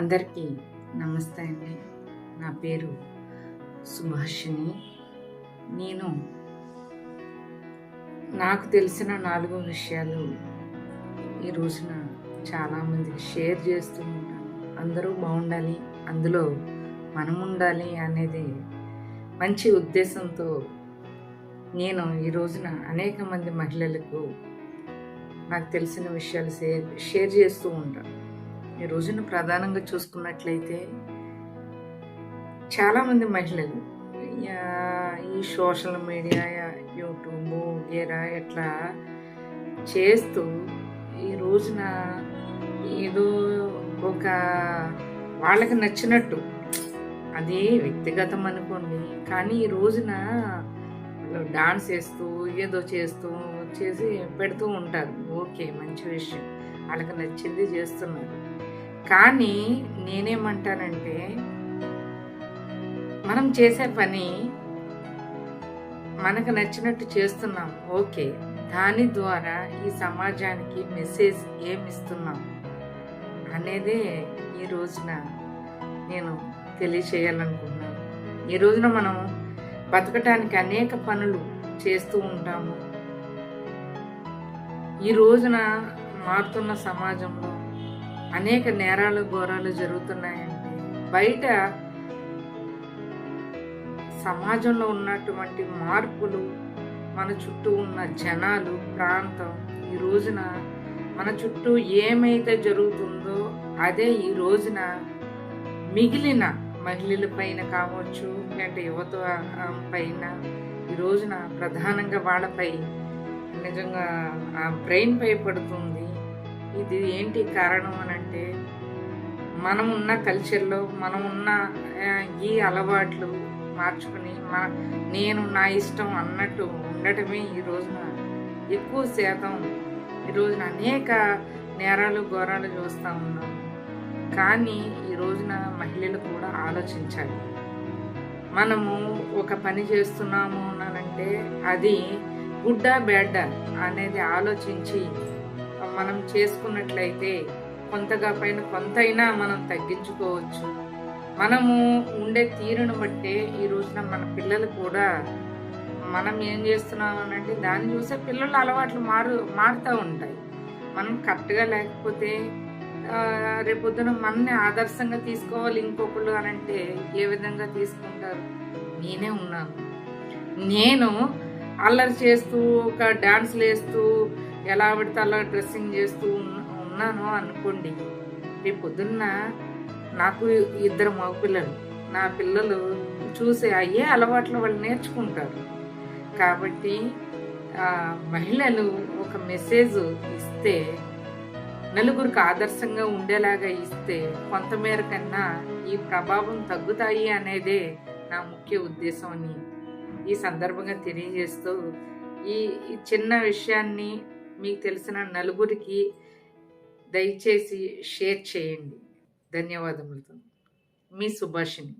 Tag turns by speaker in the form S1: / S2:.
S1: అందరికీ నమస్తే అండి. నా పేరు సుభాషిణి. నేను నాకు తెలిసిన నాలుగు విషయాలు ఈ రోజున చాలామందికి షేర్ చేస్తూ ఉంటాను. అందరూ బాగుండాలి అందులో మనం ఉండాలి అనేది మంచి ఉద్దేశంతో నేను ఈ రోజున అనేక మంది మహిళలకు నాకు తెలిసిన విషయాలు షేర్ షేర్ చేస్తూ ఉంటాను. ఈ రోజును ప్రధానంగా చూసుకున్నట్లయితే చాలామంది మహిళలు ఈ సోషల్ మీడియా యూట్యూబ్ గేరా ఇట్లా చేస్తూ ఈ రోజున ఏదో ఒక వాళ్ళకి నచ్చినట్టు అది వ్యక్తిగతం అనుకోండి కానీ ఈ రోజున డాన్స్ చేస్తూ ఏదో చేస్తూ చేసి పెడుతూ ఉంటారు. ఓకే మంచి విషయం. వాళ్ళకి నచ్చింది చేస్తున్నారు. కానీ నేనేమంటానంటే మనం చేసే పని మనకు నచ్చినట్టు చేస్తున్నాం ఓకే. దాని ద్వారా ఈ సమాజానికి మెసేజ్ ఏమి ఇస్తున్నాం అనేదే ఈ రోజున నేను తెలియచేయాలనుకున్నాను ఈ రోజున మనం బతకటానికి అనేక పనులు చేస్తూ ఉంటాము. ఈ రోజున మారుతున్న సమాజంలో అనేక నేరాలు ఘోరాలు జరుగుతున్నాయండి. బయట సమాజంలో ఉన్నటువంటి మార్పులు మన చుట్టూ ఉన్న జనాలు ప్రాంతం ఈ రోజున మన చుట్టూ ఏమైతే జరుగుతుందో అదే ఈ రోజున మిగిలిన మహిళల పైన కావచ్చు లేదంటే యువత పైన ఈ రోజున ప్రధానంగా వాళ్ళపై నిజంగా ఆ బ్రెయిన్ పై పడుతుంది ఇది ఏంటి కారణం అని అంటే మనం ఉన్న కల్చర్లో మనం ఉన్న ఈ అలవాట్లు మార్చుకుని మా నేను నా ఇష్టం అన్నట్టు ఉండటమే ఈ రోజున ఎక్కువ శాతం ఈ రోజున అనేక నేరాలు ఘోరాలు చూస్తూ ఉన్నాం. కానీ ఈ రోజున మహిళలు కూడా ఆలోచించాలి. మనము ఒక పని చేస్తున్నాము అనంటే అది గుడ్డా బ్యాడ్డా అనేది ఆలోచించి మనం చేసుకున్నట్లయితే కొంతగా పైన కొంతైనా మనం తగ్గించుకోవచ్చు. మనము ఉండే తీరును బట్టే ఈ రోజున మన పిల్లలు కూడా మనం ఏం చేస్తున్నాం అంటే దాన్ని చూసే పిల్లల అలవాట్లు మారు మారుతూ ఉంటాయి. మనం కరెక్ట్గా లేకపోతే రేపొద్దున మనని ఆదర్శంగా తీసుకోవాలి ఇంకొకళ్ళు అని అంటే ఏ విధంగా తీసుకుంటారు? నేనే ఉన్నాను. నేను అల్లరి చేస్తూ ఒక డాన్స్లు వేస్తూ ఎలా పడితే అలా డ్రెస్సింగ్ చేస్తూ ఉన్నాను అనుకోండి. రేపు పొద్దున్న నాకు ఇద్దరు మగపిల్లలు నా పిల్లలు చూసే అయ్యే అలవాట్లు వాళ్ళు నేర్చుకుంటారు. కాబట్టి మహిళలు ఒక మెసేజ్ ఇస్తే నలుగురికి ఆదర్శంగా ఉండేలాగా ఇస్తే కొంతమేర కన్నా ఈ ప్రభావం తగ్గుతాయి అనేదే నా ముఖ్య ఉద్దేశం అని ఈ సందర్భంగా తెలియజేస్తూ ఈ చిన్న విషయాన్ని మీకు తెలిసిన నలుగురికి దయచేసి షేర్ చేయండి. ధన్యవాదములతో మీ సుభాషిణి.